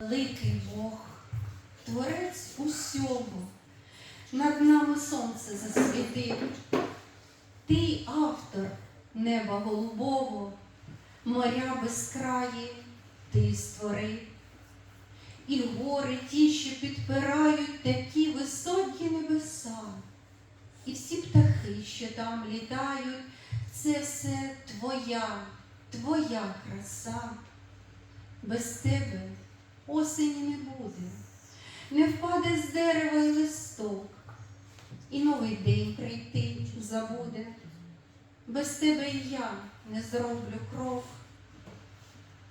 Великий Бог, Творець усього, над нами сонце засвітив. Ти автор неба голубого, моря безкраї ти створив. І гори ті, що підпирають такі високі небеса, і всі птахи, що там літають, це все твоя, твоя краса. Без тебе осені не буде, не впаде з дерева й листок, і новий день прийти забуде. Без тебе і я не зроблю крок.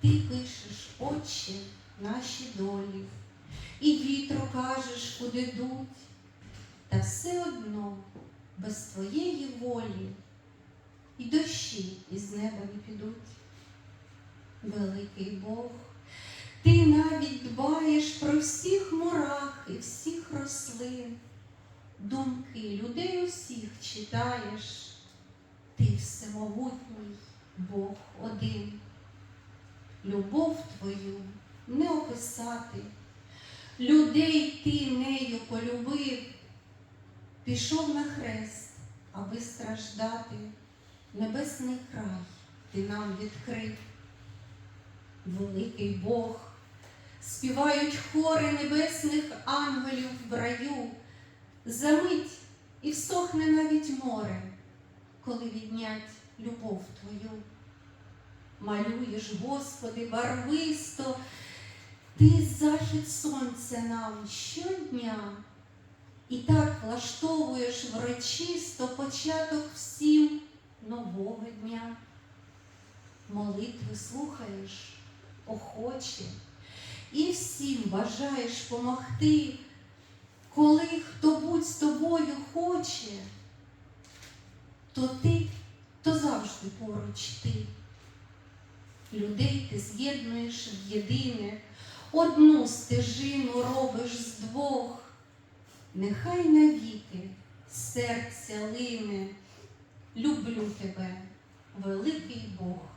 Ти пишеш, Отче, наші долі, і вітру кажеш, куди дуть, та все одно без твоєї волі і дощі із неба не підуть. Великий Бог, ти навіть дбаєш про всіх мурах і всіх рослин, думки людей усіх читаєш, ти всемогутній Бог один. Любов твою не описати, людей ти нею полюбив, пішов на хрест, аби страждати, небесний край ти нам відкрив. Великий Бог, співають хори небесних ангелів в раю, замить і всохне навіть море, коли віднять любов Твою. Малюєш, Господи, барвисто, Ти захід сонця нам щодня, і так влаштовуєш врочисто початок всім нового дня. Молитви слухаєш охоче, і всім бажаєш помогти, коли хто будь з тобою хоче, то ти, то завжди поруч ти. Людей ти з'єднуєш в єдине, одну стежину робиш з двох, нехай навіки серця лине, люблю тебе, великий Бог.